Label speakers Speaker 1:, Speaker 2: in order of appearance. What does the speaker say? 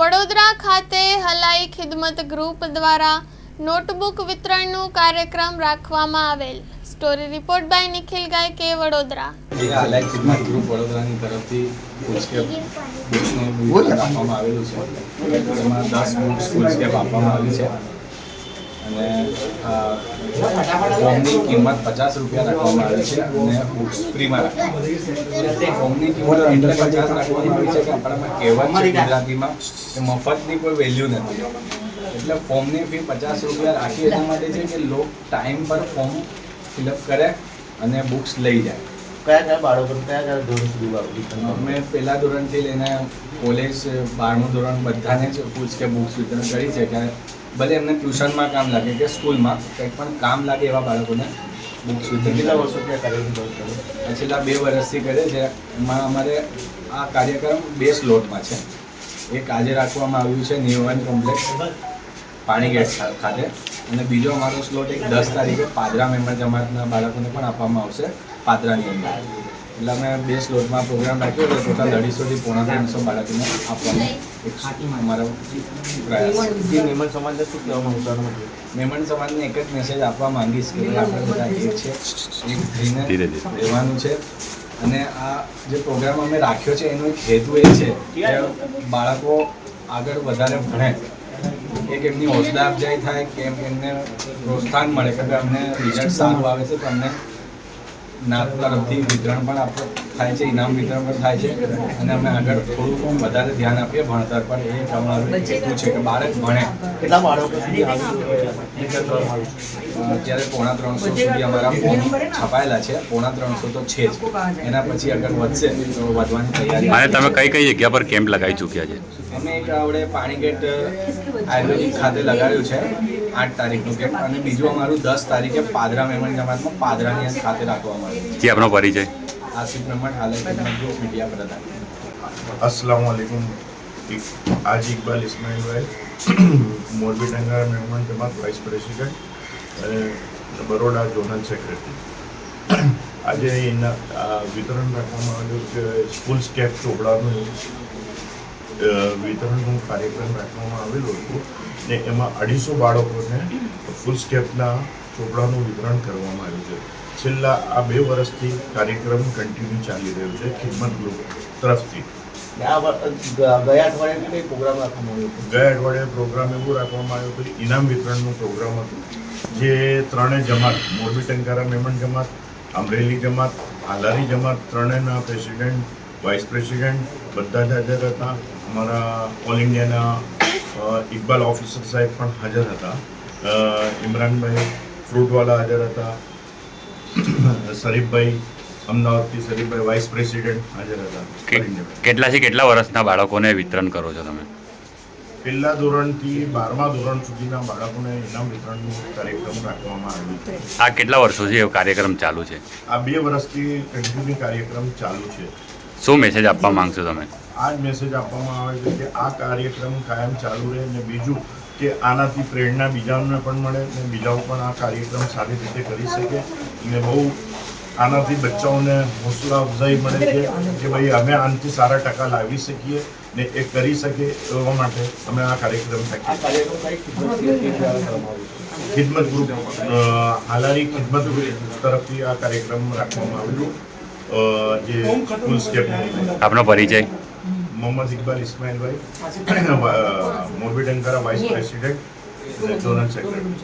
Speaker 1: વડોદરા ખાતે હલાઈ ખિદમત ગ્રુપ દ્વારા નોટબુક વિતરણનું કાર્યક્રમ રાખવામાં આવેલ. Story report by Nikhil Gayke, Vadodara.
Speaker 2: Halai Khidmat group વડોદરાની તરફથી આપવામાં આવેલું છે. ફોર્મની કિંમત પચાસ રૂપિયા રાખવામાં આવી છે અને બુક્સ ફ્રીમાં રાખવામાં આવી છે. ફોર્મની કિંમત એટલે પચાસ રાખવામાં આવી છે કે આપણામાં કહેવત છે ગુજરાતીમાં કે મફતની કોઈ વેલ્યુ નથી. એટલે ફોર્મની ફી પચાસ રૂપિયા રાખી એટલા માટે છે કે લોક ટાઈમ પર ફોર્મ ફિલઅપ કરે અને બુક્સ લઈ જાય.
Speaker 3: કયા કયા બાળકો કયા કયા ધોરણ સુધી બાળકો?
Speaker 2: અમે પહેલા ધોરણથી લઈને કોલેજ બારમું ધોરણ બધાને જ પૂછ કે બુક્સ વિતરણ કરી છે. કે ભલે એમને ટ્યુશનમાં કામ લાગે કે સ્કૂલમાં કંઈક પણ કામ લાગે એવા બાળકોને બુક્સ વિતરણ.
Speaker 3: કેટલા વર્ષો કાર્યક્રમ કરો
Speaker 2: છેલ્લા બે વર્ષથી કરે છે. એમાં અમારે આ કાર્યક્રમ બે સ્લોટમાં છે. એક આજે રાખવામાં આવ્યું છે નિર્વાણ કોમ્પ્લેક્સ પાણી ગેટ ખાતે. અને બીજો અમારો સ્લોટ એક દસ તારીખે પાદરા મેમ્બર જમાતના બાળકોને પણ આપવામાં આવશે પાદરાની અંદર. એટલે અમે બે સ્લોટમાં પ્રોગ્રામ રાખ્યો હતો ટોટલ અઢીસોથી પોણા ત્રણસો બાળકોને આપવાનો એક અમારો પ્રયાસ છે.
Speaker 3: સમાજને શું કહેવા માંગતા
Speaker 2: મહેમાન સમાજને એક જ મેસેજ આપવા માંગીશ કે આપણે બધા એક છે એક થઈને. રહેવાનું છે અને આ જે પ્રોગ્રામ અમે રાખ્યો છે એનો એક હેતુ એ છે કે બાળકો આગળ વધારે ભણે એક એમની હૌસલા અફજાઈ થાય કે એમ એમને પ્રોત્સાહન મળે કે અમને રિઝલ્ટ સારું આવે છે તો અમને નાત તરફથી વિતરણ પણ આપણો થાય છે ઇનામ વિતરણ પણ થાય છે. અને અમે આગળ થોડું પણ વધારે ધ્યાન આપીએ ભણતર પર એ તમારું અમારો હેતુ છે કે બાળક ભણે.
Speaker 3: કેટલા બાળકો
Speaker 2: અત્યારે પોણા ત્રણસો સુધી અમારા ફોર્મ છપાયેલા છે. પોણા ત્રણસો તો છે જ. એના પછી આગળ વધશે તો વધવાની તૈયારી
Speaker 4: અને તમે કઈ કઈ જગ્યા પર કેમ્પ લગાવી ચૂક્યા છે?
Speaker 2: અમે એક આવડે પાણીગેટ આયુર્વેદિક ખાતે લગાડ્યું છે આઠ તારીખનું કેમ્પ. અને બીજું અમારું દસ તારીખે પાદરા મહેમાન જમાતમાં પાદરાની ખાતે રાખવામાં આવ્યું
Speaker 4: જે આપણો પરિચય.
Speaker 2: आसिफ नमन हालांकि ग्रुप
Speaker 5: मीडिया અસલામ असलकुम આજ ઇકબાલ ઇસ્માઇલ ભાઈ મોરબી ડંગા મહેમાન જમાત વાઇસ પ્રેસિડેન્ટ અને બરોડા ઝોનલ સેક્રેટરી આજે એના વિતરણ રાખવામાં આવ્યું કે સ્કૂલ સ્કેપ ચોપડાનું વિતરણનું કાર્યક્રમ રાખવામાં આવેલો હતો ને એમાં અઢીસો બાળકોને ફૂલ સ્કેપના ચોપડાનું વિતરણ કરવામાં આવ્યું છે છેલ્લા આ બે વર્ષથી કાર્યક્રમ કન્ટિન્યુ ચાલી રહ્યો છે ખિદમત ગ્રુપ તરફથી.
Speaker 3: ગયા અઠવાડિયે પ્રોગ્રામ રાખવામાં આવ્યો
Speaker 5: ગયા અઠવાડિયે પ્રોગ્રામ એવું રાખવામાં આવ્યો હતો ઇનામ વિતરણનું પ્રોગ્રામ હતો જે ત્રણેય જમાત મોરબી ટંકારા મેમણ જમાત અમરેલી જમાત હાલારી જમાત ત્રણેયના પ્રેસિડેન્ટ વાઇસ પ્રેસિડેન્ટ બધા જ હાજર હતા. અમારા ઓલ ઇન્ડિયાના ઇકબાલ ઓફિસર સાહેબ પણ હાજર હતા. ઇમરાનભાઈ ફ્રૂટવાલા હાજર હતા. શરીફભાઈ અમદાવાદથી શરીફભાઈ વાઇસ પ્રેસિડેન્ટ હાજર હતા.
Speaker 4: કેટલાથી કેટલા વર્ષના બાળકોને વિતરણ કરો છો તમે?
Speaker 5: પહેલા ધોરણથી બારમા ધોરણ સુધીના બાળકોને ઇનામ વિતરણનું કાર્યક્રમ રાખવામાં આવ્યો છે.
Speaker 4: આ કેટલા વર્ષોથી એ કાર્યક્રમ ચાલુ છે?
Speaker 5: આ બે વર્ષથી કન્ટિન્યુ કાર્યક્રમ ચાલુ છે.
Speaker 4: શું મેસેજ આપવા માંગશો તમે?
Speaker 5: આ જ મેસેજ આપવામાં આવે છે કે આ કાર્યક્રમ કાયમ ચાલુ રહે અને બીજું કે આનાથી પ્રેરણા બીજાઓને પણ મળે અને બીજાઓ પણ આ કાર્યક્રમ સારી રીતે કરી શકે અને બહુ આનાથી બચ્ચાઓને હોસલા અફઝાઈ મળે છે કે ભાઈ અમે આનાથી સારા ટકા લાવી શકીએ ને એ કરી શકે એવા માટે અમે આ કાર્યક્રમ
Speaker 3: ખિદમત
Speaker 5: ગ્રુપ હાલારી ખિદમત ગ્રુપ તરફથી આ કાર્યક્રમ રાખવામાં આવેલું જે ફૂલ સ્ટેપ
Speaker 4: આપનો પરિચય.
Speaker 5: Mohammad Iqbal Ismailbhai Morbi Tankara vice president zonal secretary.